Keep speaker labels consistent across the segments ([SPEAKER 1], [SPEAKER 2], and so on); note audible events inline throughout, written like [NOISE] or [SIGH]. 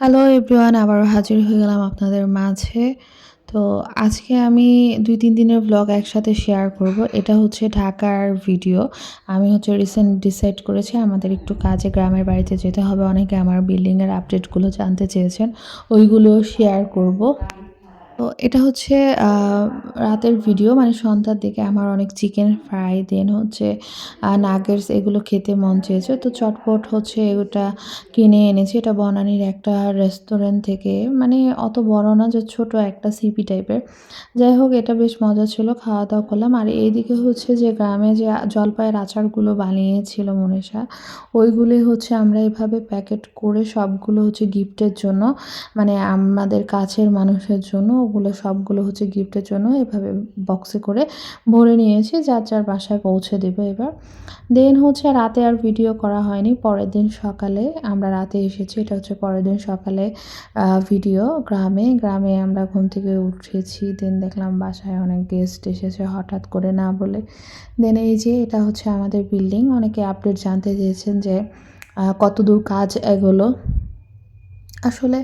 [SPEAKER 1] Hello everyone আবারও হাজির হয়ে গেলাম আপনাদের মাঝে। তো আজকে আমি দুই তিন দিনের ব্লগ একসাথে শেয়ার করব। এটা হচ্ছে ঢাকার ভিডিও আমি হচ্ছে রিসেন্ট ডিসাইড করেছি আমাদের একটু কাজে গ্রামের বাড়িতে যেতে হবে। অনেকে আমার বিল্ডিংয়ের আপডেটগুলো জানতে চেয়েছেন ওইগুলো শেয়ার করব। তো এটা হচ্ছে রাতের ভিডিও মানে সন্ধ্যার দিকে আমার অনেক চিকেন ফ্রাই দেন হচ্ছে নাগেটস এগুলো খেতে মন চেয়েছে। তো চটপট হচ্ছে ওটা কিনে এনেছি। এটা বনানির একটা রেস্টুরেন্ট থেকে মানে অত বড় না, যে ছোট একটা সিপি টাইপের যাই হোক, এটা বেশ মজা ছিল খাওয়া দাওয়া করলাম। আর এইদিকে হচ্ছে যে গ্রামে যে জলপাইয়ের আচারগুলো বানিয়েছিল মনীষা ওইগুলি হচ্ছে আমরা এভাবে প্যাকেট করে সবগুলো হচ্ছে গিফটের জন্য মানে আমাদের কাছের মানুষের জন্য ওগুলো সবগুলো হচ্ছে গিফটের জন্য এভাবে বক্সে করে ভরে নিয়েছি, যার যার বাসায় পৌঁছে দেবে এবার। দেন হচ্ছে রাতে আর ভিডিও করা হয়নি, পরের দিন সকালে আমরা রাতে এসেছি, এটা হচ্ছে পরের দিন সকালে ভিডিও গ্রামে। গ্রামে আমরা ঘুম থেকে উঠেছি দেন দেখলাম বাসায় অনেক গেস্ট এসেছে হঠাৎ করে না বলে। দেন এই যে এটা হচ্ছে আমাদের বিল্ডিং অনেকে আপডেট জানতে চেয়েছেন যে কতদূর কাজ এগোলো। আসলে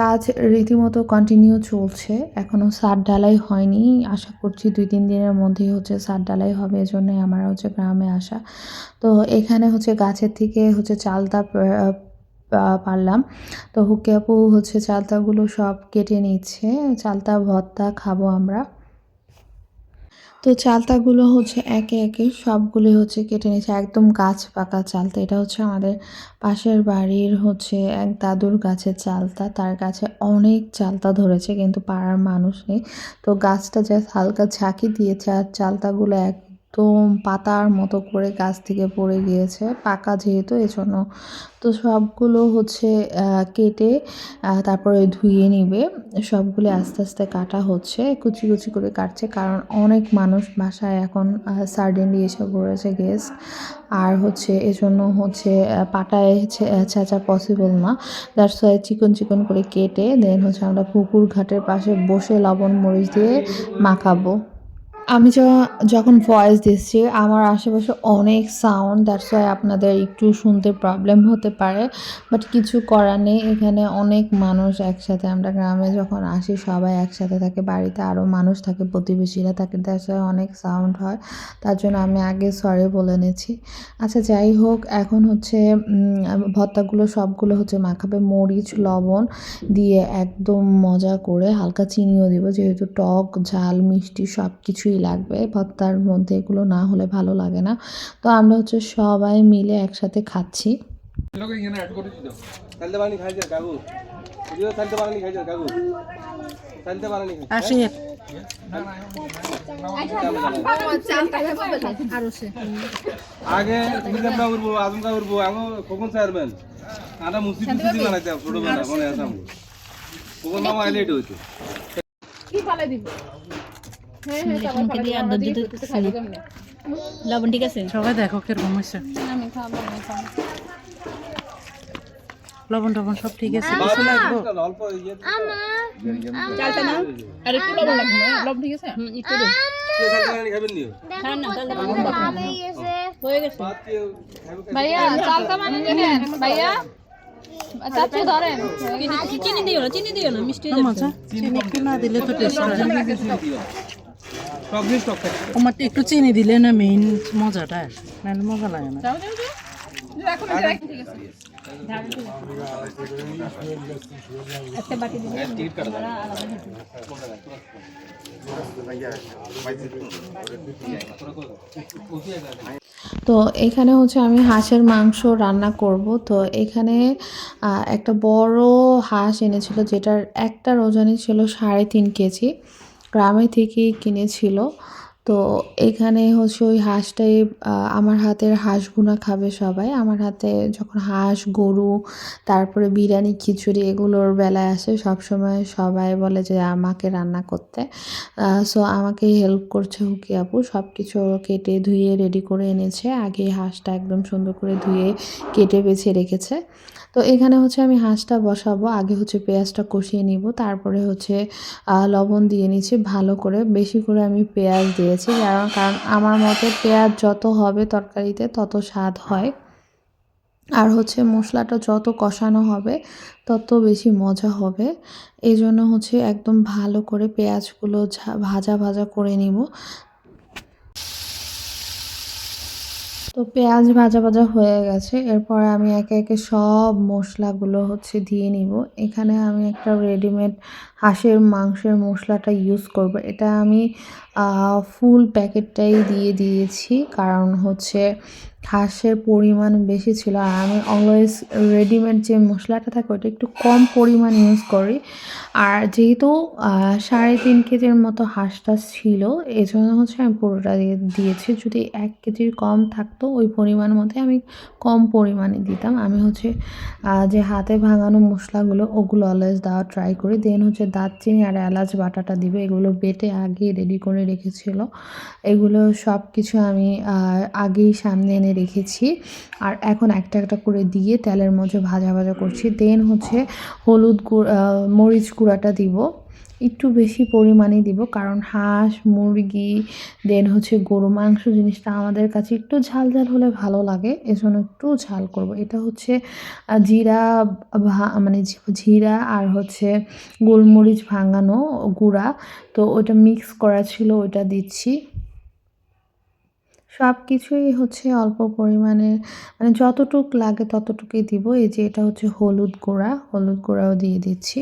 [SPEAKER 1] কাজ রীতিমতো কন্টিনিউ চলছে। এখনও সার ডালাই হয়নি। আশা করছি দুই, তিন দিনের মধ্যেই হচ্ছে সার ডালাই হবে। এজন্যই আমার হচ্ছে গ্রামে আসা। তো এখানে হচ্ছে গাছের থেকে হচ্ছে চালতা পারলাম। তো হুকে আপু হচ্ছে চালতাগুলো সব কেটে নিচ্ছে। চালতা, ভর্তা খাব আমরা। তো চালতাগুলো হচ্ছে একে একে সবগুলি হচ্ছে কেটে নিয়েছে। একদম গাছ পাকা চালতা। এটা হচ্ছে আমাদের পাশের বাড়ির হচ্ছে এক দাদুর গাছের চালতা। তার গাছে অনেক চালতা ধরেছে, কিন্তু পাড়ার মানুষ নেই। তো গাছটা জাস্ট হালকা ঝাঁকি দিয়েছে আর চালতাগুলো একদম পাতার মতো করে গাছ থেকে পড়ে গিয়েছে, পাকা যেহেতু এজন্য। তো সবগুলো হচ্ছে কেটে তারপরে ধুয়ে নিবে। সবগুলো আস্তে আস্তে কাটা হচ্ছে, কুচি কুচি করে কাটছে, কারণ অনেক মানুষ বাসায় এখন সার্ডেনলি এসে পড়েছে গেস্ট আর হচ্ছে এজন্য হচ্ছে পাটায় ছেঁচা পসিবল না। দ্যাটস ওয়াই চিকন চিকন করে কেটে দেন হচ্ছে আমরা পুকুর ঘাটের পাশে বসে লবণ মরিচ দিয়ে মাখাবো। আমি যখন ভয়েস দিচ্ছি আমার আশেপাশে অনেক সাউন্ড দ্যাটস ওয়াই আপনাদের একটু শুনতে প্রবলেম হতে পারে বাট কিছু করার নেই। এখানে অনেক মানুষ একসাথে আমরা গ্রামে যখন আসি সবাই একসাথে থাকে বাড়িতে আরও মানুষ থাকে প্রতিবেশীরা থাকে দ্যাটস ওয়াই অনেক সাউন্ড হয়। তার জন্য আমি আগে সরি বলে নিয়েছি আচ্ছা যাই হোক এখন হচ্ছে উম, ভর্তাগুলো সবগুলো হচ্ছে মাখাবে। মরিচ লবণ দিয়ে একদম মজা করে হালকা চিনিও দিব যেহেতু টক ঝাল মিষ্টি সব কিছুই লাগবে ভর্তার মধ্যে এগুলো না হলে ভালো লাগে না। তো আমরা হচ্ছে সবাই মিলে একসাথে খাচ্ছি।
[SPEAKER 2] আগে আমি কখন আটা মুসি মুসি ছোটবেলা মনে আছে আমি কখন মামা আইলে এটা হইতো
[SPEAKER 3] লবণ ঠিক আছে?
[SPEAKER 4] সবাই দেখো কীরকম হয়েছে। লবণ টবণ সব ঠিক আছে। কিছু লাগবো?
[SPEAKER 3] চালটা না আর একটু লবণ লাগবে লবণ ঠিক আছে? একটু
[SPEAKER 2] নিও
[SPEAKER 3] হয়ে
[SPEAKER 5] ভাইয়া চালটা মানে ভাইয়া। চাচু ধরেন।
[SPEAKER 3] চিনি দিও না চিনি দিও না মিষ্টি
[SPEAKER 4] চিনি না দিলে তো টেস্ট আমার তো একটু চিনি দিলে না মেইন মজাটা। নাহলে মজা লাগে না।
[SPEAKER 1] তো এখানে হচ্ছে আমি হাঁসের মাংস রান্না করব। তো এখানে একটা বড় হাঁস এনেছিল যেটার একটার ওজনই ছিল সাড়ে তিন কেজি। গ্রামে থেকেই কিনেছিল। তো এখানে হচ্ছে ওই হাঁসটাই আমার হাতের হাঁস ভুনা খাবে সবাই। আমার হাতে যখন হাঁস, গরু, তারপরে বিরিয়ানি, খিচুড়ি এগুলোর বেলায় আসে, সবসময় সবাই বলে যে আমাকে রান্না করতে। সো আমাকে হেল্প করছে হুকি আপু। সব কিছু কেটে ধুয়ে রেডি করে এনেছে। আগে হাঁসটা একদম সুন্দর করে ধুয়ে কেটে বেছে রেখেছে। তো এখানে হচ্ছে আমি হাঁসটা বসাবো। আগে হচ্ছে পেঁয়াজটা কষিয়ে নিব। তারপরে হচ্ছে লবণ দিয়ে নিচ্ছি ভালো করে। বেশি করে আমি পেঁয়াজ দিয়েছি। কারণ কারণ আমার মতে পেঁয়াজ যত হবে তরকারিতে তত স্বাদ হয়। আর হচ্ছে মশলাটা যত কষানো হবে তত বেশি মজা হবে। এই জন্য হচ্ছে একদম ভালো করে পেঁয়াজগুলো ভাজা ভাজা করে নিব। তো পেঁয়াজ ভাজা ভাজা হয়ে গেছে, এরপর আমি একে একে সব মশলাগুলো হচ্ছে দিয়ে নিব। এখানে আমি একটা রেডিমেড হাঁসের, মাংসের মশলাটা ইউজ করব। এটা আমি ফুল প্যাকেটটাই দিয়ে দিয়েছি। কারণ হচ্ছে হাঁসের পরিমাণ বেশি ছিল। আর আমি অলওয়েজ রেডিমেড যে মশলাটা থাকে, ওটা একটু কম পরিমাণ ইউজ করি। আর যেহেতু সাড়ে তিন কেজির মতো হাঁসটা ছিল এই জন্য হচ্ছে আমি পুরোটা দিয়ে দিয়েছি। যদি এক কেজির কম থাকতো, ওই পরিমাণ মধ্যে আমি কম পরিমাণে দিতাম। আমি হচ্ছে যে হাতে ভাঙানো মশলাগুলো, ওগুলো অলওয়েজ দেওয়া ট্রাই করি। দেন হচ্ছে দারচিনি আর এলাচ বাটাটা দিবে। এগুলো বেটে আগে রেডি করে রেখেছিল। এগুলো সব কিছু আমি আগেই সামনে এনে রেখেছি। আর এখন একটা একটা করে দিয়ে তেলের মধ্যে ভাজা ভাজা করছি। দেন হচ্ছে হলুদ গুঁড় মরিচ গুঁড়াটা দিব। একটু বেশি পরিমাণে দিব, কারণ হাঁস, মুরগি, দেন হচ্ছে গরু, মাংস জিনিসটা আমাদের কাছে একটু ঝাল ঝাল হলে ভালো লাগে, এজন্য একটু ঝাল করব। এটা হচ্ছে জিরা মানে জিরা আর হচ্ছে গোলমরিচ ভাঙানো গুঁড়া। তো ওটা মিক্স করা ছিল ওটা দিচ্ছি। সব কিছুই হচ্ছে অল্প পরিমাণে মানে যতটুক লাগে ততটুকুই দিব। এই যে এটা হচ্ছে হলুদ গুঁড়া, হলুদ গুঁড়াও দিয়ে দিচ্ছি।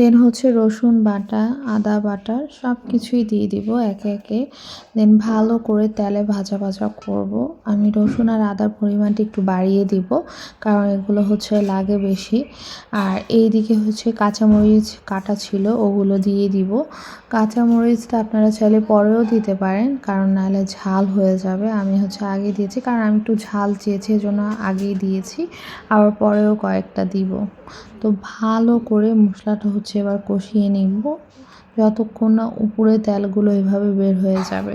[SPEAKER 1] দেন হচ্ছে রসুন বাটা, আদা বাটা সব কিছুই দিয়ে দিব একে একে। দেন ভালো করে তেলে ভাজা ভাজা করব। আমি রসুন আর আদার পরিমাণটা একটু বাড়িয়ে দিব কারণ এগুলো হচ্ছে লাগে বেশি। আর এই দিকে হচ্ছে কাঁচামরিচ কাটা ছিল ওগুলো দিয়ে দিব। কাঁচামরিচটা আপনারা চাইলে পরেও দিতে পারেন কারণ নাহলে ঝাল হয়ে যাবে। আমি হচ্ছে আগে দিয়েছি কারণ আমি একটু ঝাল চেয়েছি এজন্য আগেই দিয়েছি। আবার পরেও কয়েকটা দিব। তো ভালো করে মশলাটা হচ্ছে এবার কষিয়ে নিব। যতক্ষণ না উপরে তেলগুলো এভাবে বের হয়ে যাবে।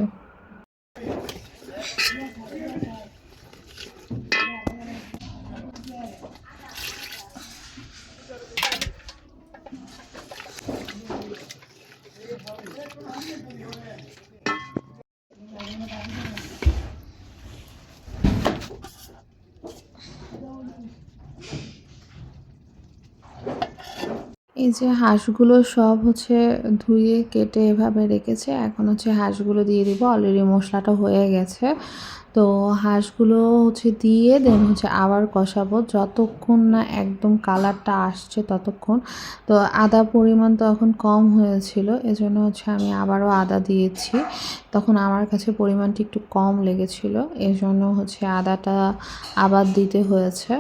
[SPEAKER 1] এই যে হাঁসগুলো সব হচ্ছে ধুয়ে কেটে এভাবে রেখেছে, এখন হচ্ছে হাঁসগুলো দিয়ে দিব। অলরেডি মশলাটা হয়ে গেছে। তো হাঁসগুলো হচ্ছে দিয়ে দেন হচ্ছে আবার কষাবো। যতক্ষণ না একদম কালারটা আসছে ততক্ষণ। তো আদা পরিমাণ তো এখন কম হয়েছিল, এজন্য হচ্ছে আমি আবারও আদা দিয়েছি। তখন আমার কাছে পরিমাণটি একটু কম লেগেছিল, এজন্য হচ্ছে আদাটা আবার দিতে হয়েছে।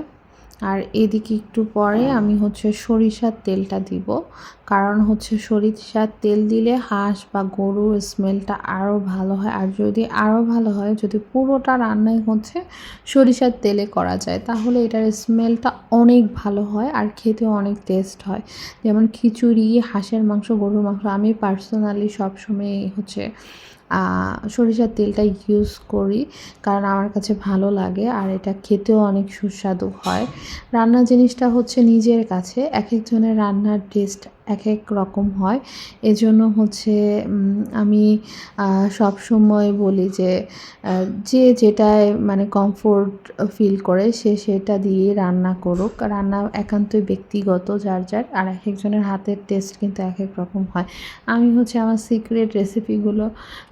[SPEAKER 1] আর এদিকে একটু পরে আমি হচ্ছে সরিষার তেলটা দিব। কারণ হচ্ছে সরিষার তেল দিলে হাঁস বা গরুর স্মেলটা আরও ভালো হয়। আর যদি আরও ভালো হয়, যদি পুরোটা রান্নাই হচ্ছে সরিষার তেলে করা যায়, তাহলে এটার স্মেলটা অনেক ভালো হয় আর খেতেও অনেক টেস্ট হয়। যেমন খিচুড়ি, হাঁসের মাংস, গরুর মাংস, আমি পার্সোনালি সবসময় হচ্ছে সরিষার তেলটা ইউজ করি কারণ আমার কাছে ভালো লাগে আর এটা খেতেও অনেক সুস্বাদু হয়। রান্না জিনিসটা হচ্ছে নিজের কাছে। এক একজনের রান্নার টেস্ট এক এক রকম হয়। এজন্য হচ্ছে আমি সব সময় বলি যে যে যেটায় মানে কমফোর্ট ফিল করে, সে সেটা দিয়ে রান্না করুক। রান্না একান্তই ব্যক্তিগত, যার যার, আর এক একজনের হাতের টেস্ট কিন্তু এক এক রকম হয়। আমি হচ্ছে আমার সিক্রেট রেসিপিগুলো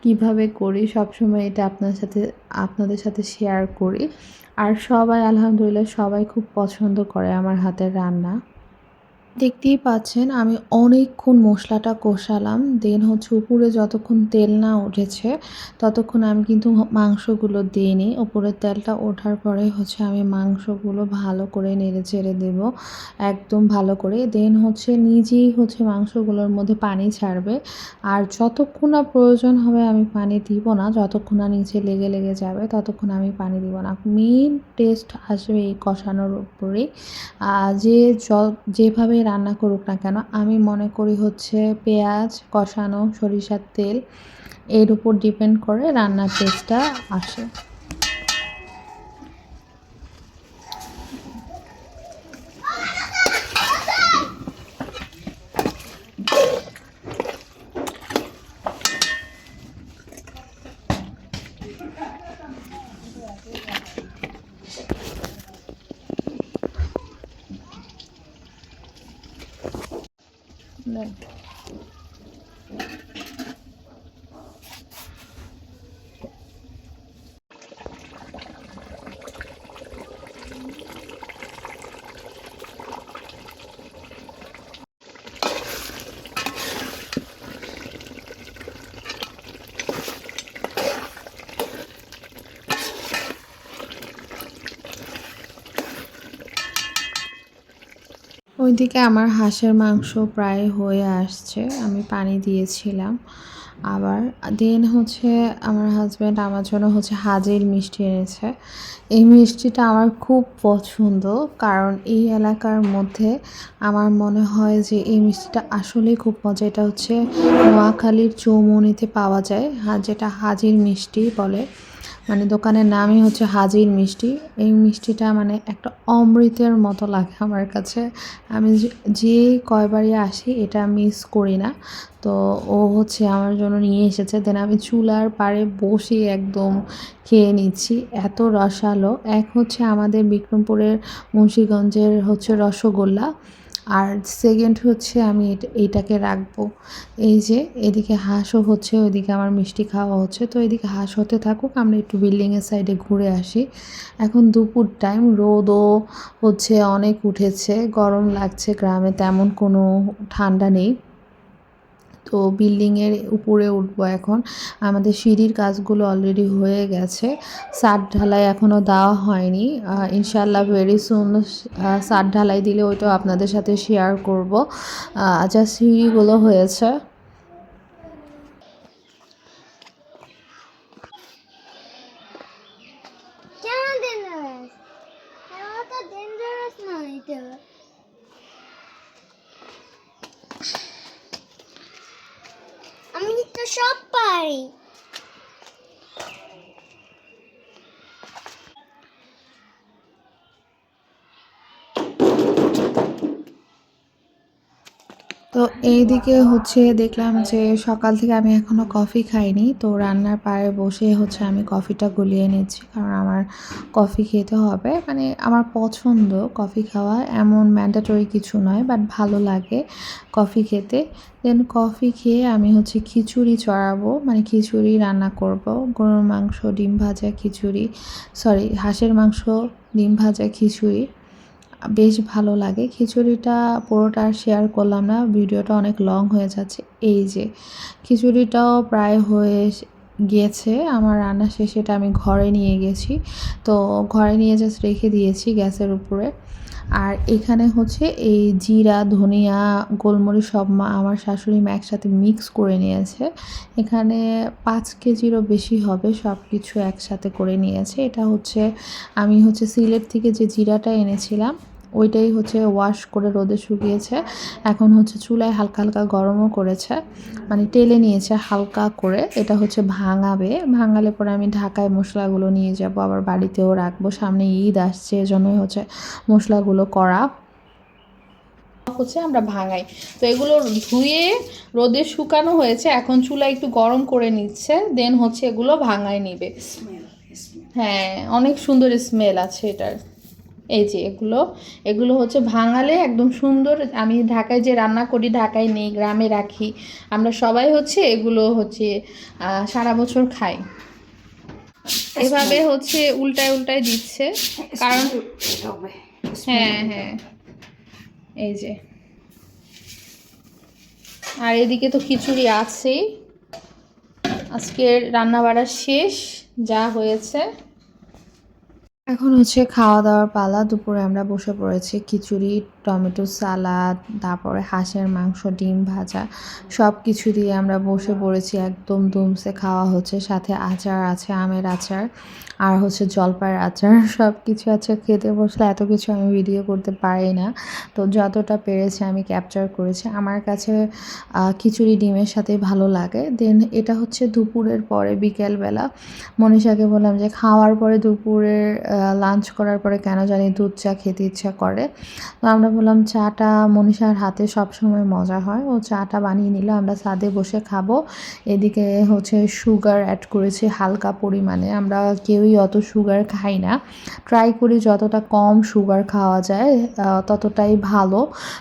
[SPEAKER 1] কীভাবে করি সব সময় এটা আপনার সাথে, আপনাদের সাথে শেয়ার করি। আর সবাই, আলহামদুলিল্লাহ, সবাই খুব পছন্দ করে আমার হাতের রান্না। দেখতেই পাচ্ছেন, আমি অনেকক্ষণ মশলাটা কষালাম দেন হচ্ছে উপরে যতক্ষণ তেল না উঠেছে, ততক্ষণ আমি কিন্তু মাংসগুলো দিইনি। উপরের তেলটা ওঠার পরে হচ্ছে আমি মাংসগুলো ভালো করে নেড়ে চেড়ে দেব, একদম ভালো করে। দেন হচ্ছে নিজেই হচ্ছে মাংসগুলোর মধ্যে পানি ছাড়বে, আর যতক্ষণ না প্রয়োজন হবে আমি পানি দিব না, যতক্ষণ না নিচে লেগে লেগে যাবে, ততক্ষণ আমি পানি দিব না। মেন টেস্ট আসবে এই কষানোর উপরেই। যে, যেভাবে রান্না করুক না কেন, আমি মনে করি হচ্ছে পেঁয়াজ কষানো সরিষার তেল, এর উপর ডিপেন্ড করে রান্নার টেস্টটা আসে দেন। ওইদিকে আমার হাঁসের মাংস প্রায় হয়ে আসছে, আমি পানি দিয়েছিলাম। আবার দেন হচ্ছে আমার হাজব্যান্ড আমার জন্য হচ্ছে হাজির মিষ্টি এনেছে। এই মিষ্টিটা আমার খুব পছন্দ, কারণ এই এলাকার মধ্যে আমার মনে হয় যে এই মিষ্টিটা আসলেই খুব মজা এটা হচ্ছে নোয়াখালীর চৌমনিতে পাওয়া যায় হ্যাঁ যেটা হাজির মিষ্টি বলে। মানে দোকানের নামই হচ্ছে হাজির মিষ্টি। এই মিষ্টিটা মানে একটা অমৃতের মতো লাগে আমার কাছে। আমি যে- কয়বারই আসি এটা মিস করি না। তো ও হচ্ছে আমার জন্য নিয়ে এসেছে। দেন আমি চুলার পাড়ে বসে একদম খেয়ে নিচ্ছি। এত রসালো। এক হচ্ছে আমাদের বিক্রমপুরের মুন্সিগঞ্জের হচ্ছে রসগোল্লা। আর সেকেন্ড হচ্ছে আমি এইটাকে রাখব। এই যে, এদিকে হাঁসও হচ্ছে, ওইদিকে আমার মিষ্টি খাওয়া হচ্ছে। তো এদিকে হাঁস হতে থাকুক, আমরা একটু বিল্ডিংয়ের সাইডে ঘুরে আসি। এখন দুপুর টাইম রোদও হচ্ছে, অনেক উঠেছে। গরম লাগছে, গ্রামে তেমন কোনো ঠান্ডা নেই। তো বিল্ডিংয়ের উপরে উঠবো এখন। আমাদের সিঁড়ির কাজগুলো অলরেডি হয়ে গেছে। সাত ঢালাই এখনও দেওয়া হয়নি। ইনশাল্লাহ ভেরি সুন সাত ঢালাই দিলে ওইটাও আপনাদের সাথে শেয়ার করব। আচ্ছা সিঁড়িগুলো হয়েছে
[SPEAKER 6] কেন ডেঞ্জারাস এত ডেঞ্জারাস না এটা আমি তো সব পারি
[SPEAKER 1] তো এইদিকে হচ্ছে দেখলাম যে সকাল থেকে আমি এখনও কফি খাইনি। তো রান্নার পায়ে বসে হচ্ছে আমি কফিটা গলিয়ে নিচ্ছি, কারণ আমার কফি খেতে হবে। মানে আমার পছন্দ কফি খাওয়া, এমন ম্যান্ডেটরি কিছু নয় বাট ভালো লাগে কফি খেতে। দেন কফি খেয়ে আমি হচ্ছে খিচুড়ি চড়াবো মানে খিচুড়ি রান্না করব। গরুর মাংস, ডিম ভাজা খিচুড়ি সরি হাঁসের মাংস, ডিম ভাজা খিচুড়ি। বেশ ভালো লাগে। খিচুড়িটা পুরোটা আর শেয়ার করলাম না, ভিডিওটা অনেক লং হয়ে যাচ্ছে। এই যে, খিচুড়িটাও প্রায় হয়ে গিয়েছে আমার রান্না শেষে এটা আমি ঘরে নিয়ে গেছি। তো ঘরে নিয়ে জাস্ট রেখে দিয়েছি গ্যাসের উপরে। আর এখানে হচ্ছে এই জিরা, ধনিয়া, গোলমরিচ সব মা, আমার শাশুড়ি মা একসাথে মিক্স করে নিয়েছে। এখানে পাঁচ কেজিরও বেশি হবে সব কিছু একসাথে করে নিয়েছে। এটা হচ্ছে, আমি হচ্ছে সিলেট থেকে যে জিরাটা এনেছিলাম ওইটাই হচ্ছে ওয়াশ করে রোদে শুকিয়েছে। এখন হচ্ছে চুলায় হালকা হালকা গরমও করেছে। মানে টেলে নিয়েছে হালকা করে। এটা হচ্ছে ভাঙাবে। ভাঙালে পরে আমি ঢাকায় মশলাগুলো নিয়ে যাব, আবার বাড়িতেও রাখব। সামনে ঈদ আসছে, এজন্যই হচ্ছে মশলাগুলো করা।
[SPEAKER 5] হচ্ছে আমরা ভাঙাই। তো এগুলো ধুয়ে রোদে শুকানো হয়েছে। এখন চুলা একটু গরম করে নিচ্ছে দেন হচ্ছে এগুলো ভাঙায় নিবে। হ্যাঁ অনেক সুন্দর স্মেল আছে এটার। এই যে এগুলো এগুলো হচ্ছে ভাঙালে একদম সুন্দর। আমি ঢাকায় যে রান্না করি, ঢাকায় নেই, গ্রামে রাখি। আমরা সবাই হচ্ছে এগুলো হচ্ছে সারা বছর খাই। এভাবে হচ্ছে উল্টায় উল্টায় দিচ্ছে। কারণ হ্যাঁ হ্যাঁ। এই যে। আর এদিকে তো খিচুড়ি আছেই। আজকের রান্না বাড়া শেষ, যা হয়েছে।
[SPEAKER 1] এখন হচ্ছে খাওয়া দাওয়ার পালা দুপুরে আমরা বসে পড়েছি খিচুড়ি টমেটো সালাদ, তারপরে হাঁসের মাংস, ডিম ভাজা সব কিছু দিয়ে আমরা বসে পড়েছি। একদম দুমসে খাওয়া হচ্ছে। সাথে আচার আছে, আমের আচার আর হচ্ছে জলপাইয়ের আচার। [LAUGHS] সব কিছু আছে। খেতে বসলে এত কিছু আমি ভিডিও করতে পারি না। তো যতটা পেরেছি আমি ক্যাপচার করেছি। আমার কাছে খিচুড়ি ডিমের সাথে ভালো লাগে। দেন এটা হচ্ছে দুপুরের পরে, বিকেলবেলা। মনীষাকে বললাম যে, খাওয়ার পরে দুপুরের লাঞ্চ করার পরে কেন জানি দুধ চা খেতে ইচ্ছা করে? তো আমরা বললাম চাটা মনীষার হাতে সবসময় মজা হয়। ও চাটা বানিয়ে নিল, আমরা সাদে বসে খাব। এদিকে হচ্ছে সুগার অ্যাড করেছি হালকা পরিমাণে। আমরা কেউই অত সুগার খাই না। ট্রাই করি যতটা কম সুগার খাওয়া যায় ততটাই ভালো।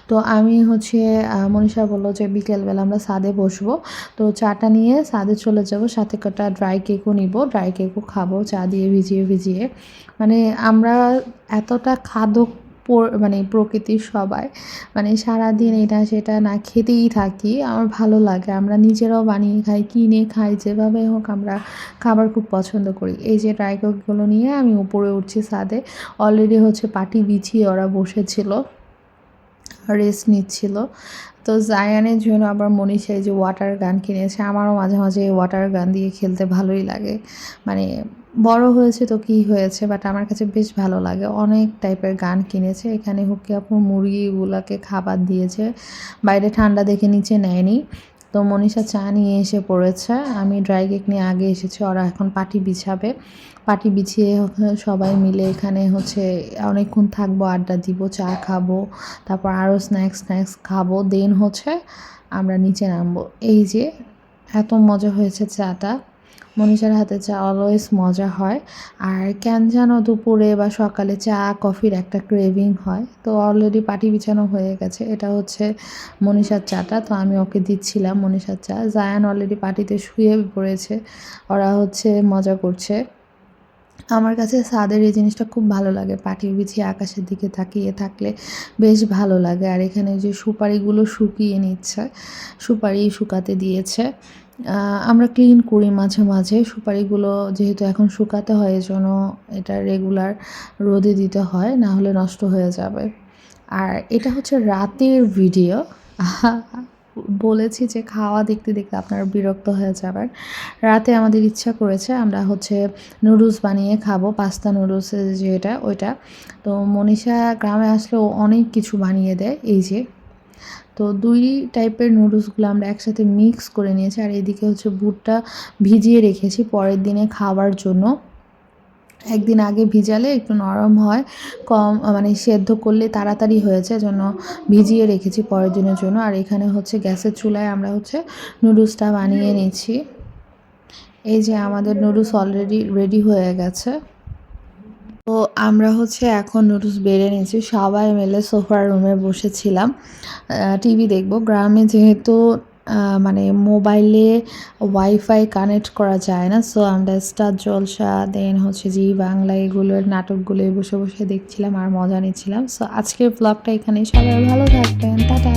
[SPEAKER 1] তো আমি হচ্ছে মনীষা বলল যে বিকেলবেলা আমরা সাদে বসবো। তো চাটা নিয়ে সাদে চলে যাব, সাথে কটা ড্রাই কেকও নিব। ড্রাই কেকও খাব, চা দিয়ে ভিজিয়ে ভিজিয়ে। মানে আমরা এতটা খাদক মানে প্রকৃতির সবাই। মানে সারাদিন এটা সেটা না খেতেই থাকি, আমার ভালো লাগে। আমরা নিজেরাও বানিয়ে খাই, কিনে খাই, যেভাবে হোক আমরা খাবার খুব পছন্দ করি। এই যে ড্রাই কেকগুলো নিয়ে আমি উপরে উঠছি ছাদে অলরেডি হচ্ছে পাটি বিছিয়ে ওরা বসেছিল রেস্ট নিচ্ছিল। তো জায়ানের জন্য আবার মনীষা এই যে ওয়াটার গান কিনেছে, আমারও মাঝে মাঝে ওয়াটার গান দিয়ে খেলতে ভালোই লাগে। মানে বড় হয়েছে তো কি হয়েছে বাট আমার কাছে বেশ ভালো লাগে। অনেক টাইপের গান কিনেছে। এখানে হুকি আপু মুরগিগুলোকে খাবার দিয়েছে। বাইরে ঠান্ডা দেখে নিচে নেয়নি। তো মনীষা চা নিয়ে এসে পড়েছে। আমি ড্রাই কেক নিয়ে আগে এসেছি। ওরা এখন পাটি বিছাবে। পাটি বিছিয়ে সবাই মিলে এখানে হচ্ছে অনেকক্ষণ থাকব, আড্ডা দিব, চা খাব, তারপর আরও স্ন্যাক্স স্ন্যাক্স খাব। দেন হচ্ছে আমরা নিচে নামবো। এই যে এত মজা হয়েছে চাটা। মনীষার হাতে চা অলওয়েজ মজা হয়। আর কেন যেন দুপুরে বা সকালে চা, কফির একটা ক্রেভিং হয়। তো অলরেডি পাটি বিছানো হয়ে গেছে। এটা হচ্ছে মনীষার চাটা। তো আমি ওকে দিচ্ছিলাম মনীষার চা। জায়ান অলরেডি পাটিতে শুয়ে পড়েছে। ওরা হচ্ছে মজা করছে। আমার কাছে ছাদের এই জিনিসটা খুব ভালো লাগে। পাটি বিছিয়ে আকাশের দিকে তাকিয়ে থাকলে বেশ ভালো লাগে। আর এখানে যে সুপারিগুলো শুকিয়ে নিচ্ছে, সুপারি শুকাতে দিয়েছে। আমরা ক্লিন করি মাঝে মাঝে। সুপারিগুলো যেহেতু এখন শুকাতে হয়, এজন্য এটা রেগুলার রোদে দিতে হয়, না হলে নষ্ট হয়ে যাবে। আর এটা হচ্ছে রাতের ভিডিও বলেছি যে খাওয়া দেখতে দেখতে আপনারা বিরক্ত হয়ে যাবেন। রাতে আমাদের ইচ্ছা করেছে আমরা হচ্ছে নুডলস বানিয়ে খাব পাস্তা নুডলস যেটা, ওইটা। তো মনীষা গ্রামে আসলেও অনেক কিছু বানিয়ে দেয়, এই যে তো দুই টাইপের নুডলসগুলো আমরা একসাথে মিক্স করে নিয়েছি। আর এদিকে হচ্ছে বুটটা ভিজিয়ে রেখেছি পরের দিনে খাওয়ার জন্য। একদিন আগে ভিজালে একটু নরম হয়, কম মানে সেদ্ধ করলে তাড়াতাড়ি হয়েছে জন্য ভিজিয়ে রেখেছি পরের দিনের জন্য। আর এখানে হচ্ছে গ্যাসের চুলায় আমরা হচ্ছে নুডলসটা বানিয়ে নিচ্ছি। এই যে আমাদের নুডলস অলরেডি রেডি হয়ে গেছে। আমরা হচ্ছে এখন নুডলস বেড়ে নিয়েছি। সবাই মিলে সোফার রুমে বসেছিলাম। টিভি দেখব। গ্রামে যেহেতু মানে মোবাইলে ওয়াইফাই কানেক্ট করা যায় না সো আমরা স্টার জলসা দেন হচ্ছে জি বাংলা এগুলোর নাটকগুলো বসে বসে দেখছিলাম আর মজা নিচ্ছিলাম। সো আজকের ব্লগটা এখানেই। সবাই ভালো থাকবেন। টাটা!